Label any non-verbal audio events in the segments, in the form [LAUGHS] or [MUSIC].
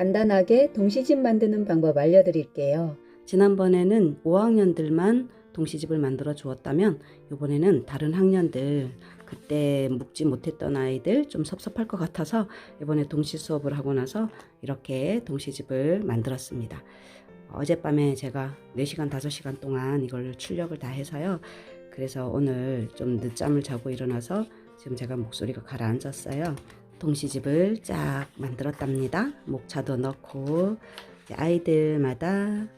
간단하게 동시집 만드는 방법 알려드릴게요. 지난번에는 5학년들만 동시집을 만들어 주었다면 이번에는 다른 학년들 그때 묵지 못했던 아이들 좀 섭섭할 것 같아서 이번에 동시 수업을 하고 나서 이렇게 동시집을 만들었습니다. 어젯밤에 제가 4시간 5시간 동안 이걸 출력을 다 해서요. 그래서 오늘 좀 늦잠을 자고 일어나서 지금 제가 목소리가 가라앉았어요. 동시집을 쫙 만들었답니다. 목차도 넣고 아이들마다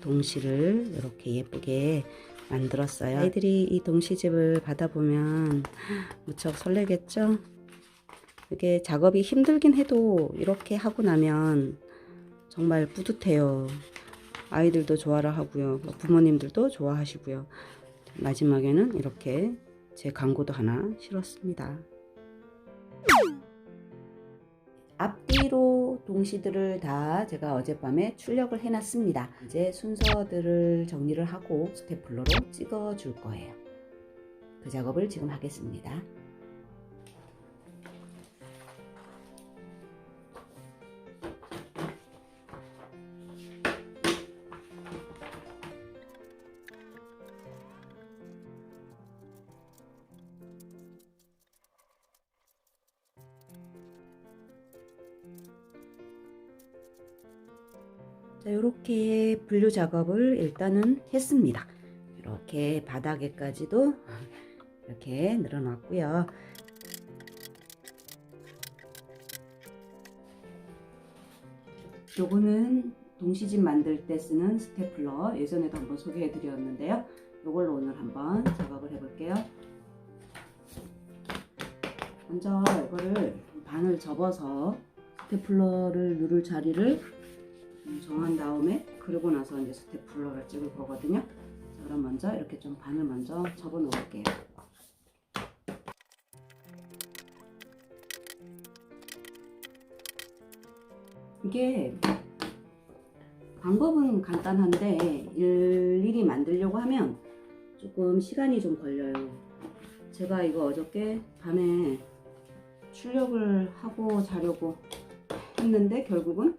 동시를 이렇게 예쁘게 만들었어요. 아이들이 이 동시집을 받아보면 무척 설레겠죠? 이게 작업이 힘들긴 해도 이렇게 하고 나면 정말 뿌듯해요. 아이들도 좋아라 하고요. 뭐 부모님들도 좋아하시고요. 마지막에는 이렇게 제 광고도 하나 실었습니다. 앞뒤로 동시들을 다 제가 어젯밤에 출력을 해놨습니다. 이제 순서들을 정리를 하고 스테플러로 찍어 줄 거예요. 그 작업을 지금 하겠습니다. 자, 이렇게 분류 작업을 일단은 했습니다. 이렇게 바닥에까지도 이렇게 늘어났고요. 요거는 동시집 만들 때 쓰는 스테플러 예전에도 한번 소개해 드렸는데요. 요걸로 오늘 한번 작업을 해 볼게요. 먼저 이거를 반을 접어서 스테플러를 누를 자리를 정한 다음에 그러고 나서 이제 스테플러를 찍을 거거든요. 자, 그럼 먼저 이렇게 좀 반을 먼저 접어 놓을게요. 이게 방법은 간단한데 일일이 만들려고 하면 조금 시간이 좀 걸려요. 제가 이거 어저께 밤에 출력을 하고 자려고 했는데 결국은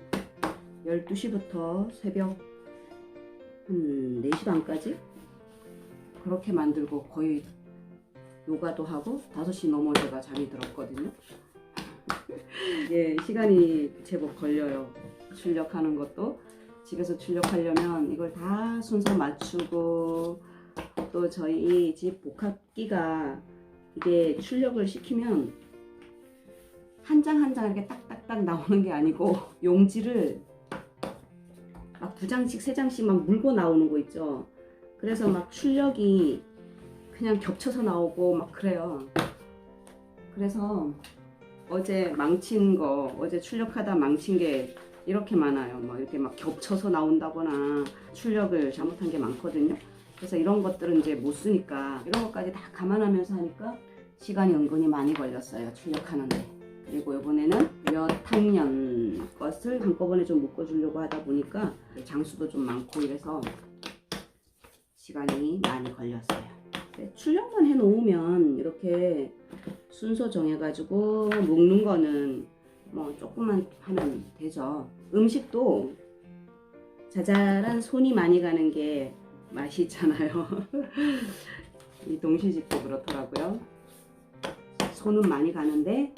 12시부터 새벽 한 4시 반까지 그렇게 만들고 거의 요가도 하고 5시 넘어 제가 잠이 들었거든요. 이게 [LAUGHS] 시간이 제법 걸려요. 출력하는 것도 집에서 출력하려면 이걸 다 순서 맞추고 또 저희 집 복합기가 이게 출력을 시키면 한 장 한 장 이렇게 딱딱딱 나오는 게 아니고 [LAUGHS] 용지를 막 두 장씩 세 장씩 막 물고 나오는 거 있죠. 그래서 막 출력이 그냥 겹쳐서 나오고 막 그래요. 그래서 어제 망친 거, 어제 출력하다 망친 게 이렇게 많아요. 뭐 이렇게 막 겹쳐서 나온다거나 출력을 잘못한 게 많거든요. 그래서 이런 것들은 이제 못 쓰니까 이런 것까지 다 감안하면서 하니까 시간이 은근히 많이 걸렸어요. 출력하는데. 그리고 이번에는 몇 학년 것을 한꺼번에 좀 묶어주려고 하다 보니까 장수도 좀 많고 이래서 시간이 많이 걸렸어요. 네, 출력만 해놓으면 이렇게 순서 정해가지고 묶는 거는 뭐 조금만 하면 되죠. 음식도 자잘한 손이 많이 가는 게 맛이 있잖아요. [LAUGHS] 이 동시집도 그렇더라고요. 손은 많이 가는데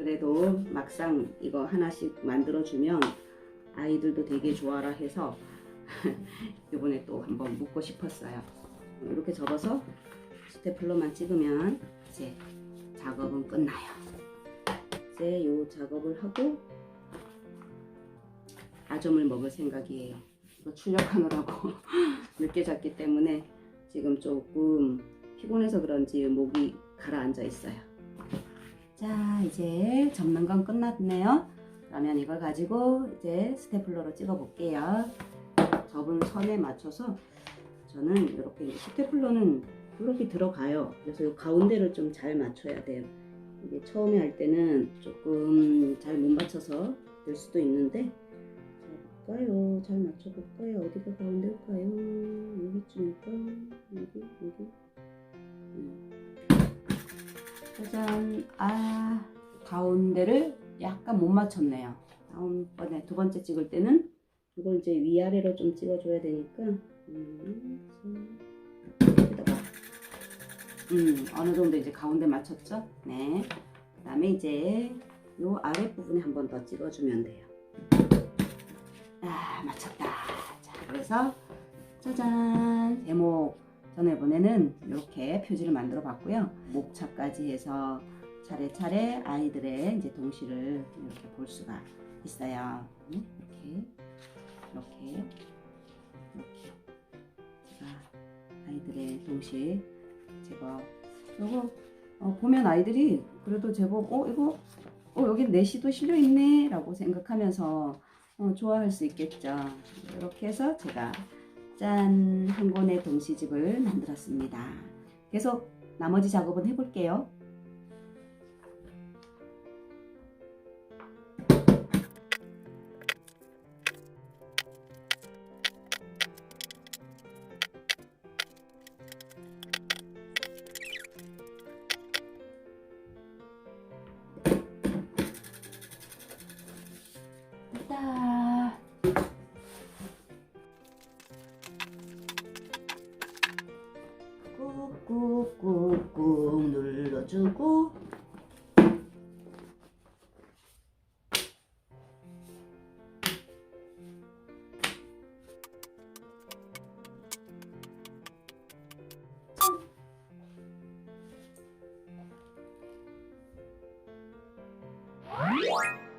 그래도 막상 이거 하나씩 만들어주면 아이들도 되게 좋아라 해서 [LAUGHS] 이번에 또 한번 묻고 싶었어요. 이렇게 접어서 스테플러만 찍으면 이제 작업은 끝나요. 이제 요 작업을 하고 아점을 먹을 생각이에요. 이거 출력하느라고 [LAUGHS] 늦게 잤기 때문에 지금 조금 피곤해서 그런지 목이 가라앉아 있어요. 자, 이제 접는 건 끝났네요. 그러면 이걸 가지고 이제 스테플러로 찍어 볼게요. 접은 선에 맞춰서 저는 이렇게 스테플러는 이렇게 들어가요. 그래서 이 가운데를 좀 잘 맞춰야 돼요. 이게 처음에 할 때는 조금 잘 못 맞춰서 될 수도 있는데 자, 볼까요? 잘 맞춰볼까요? 어디가 가운데일까요? 여기쯤일까? 여기? 여기? 음. 짜잔 아 가운데를 약간 못 맞췄네요 다음번에 두 번째 찍을 때는 이걸 이제 위아래로 좀 찍어줘야 되니까 음, 음 어느 정도 이제 가운데 맞췄죠? 네. 그 다음에 이제 요 아랫 부분에 한 번 더 찍어주면 돼요. 아 맞췄다. 자 그래서 짜잔 제목 전에번에는 이렇게 표지를 만들어 봤고요. 목차까지 해서 차례차례 아이들의 이제 동시를 이렇게 볼 수가 있어요. 음, 이렇게 이렇게 이렇게 제가 아이들의 동시 제가 이거 어, 보면 아이들이 그래도 제법 어 이거 어 여기 내시도 실려 있네라고 생각하면서 어, 좋아할 수 있겠죠. 이렇게 해서 제가 짠 한 권의 동시집을 만들었습니다. 계속 나머지 작업은 해볼게요. 짠.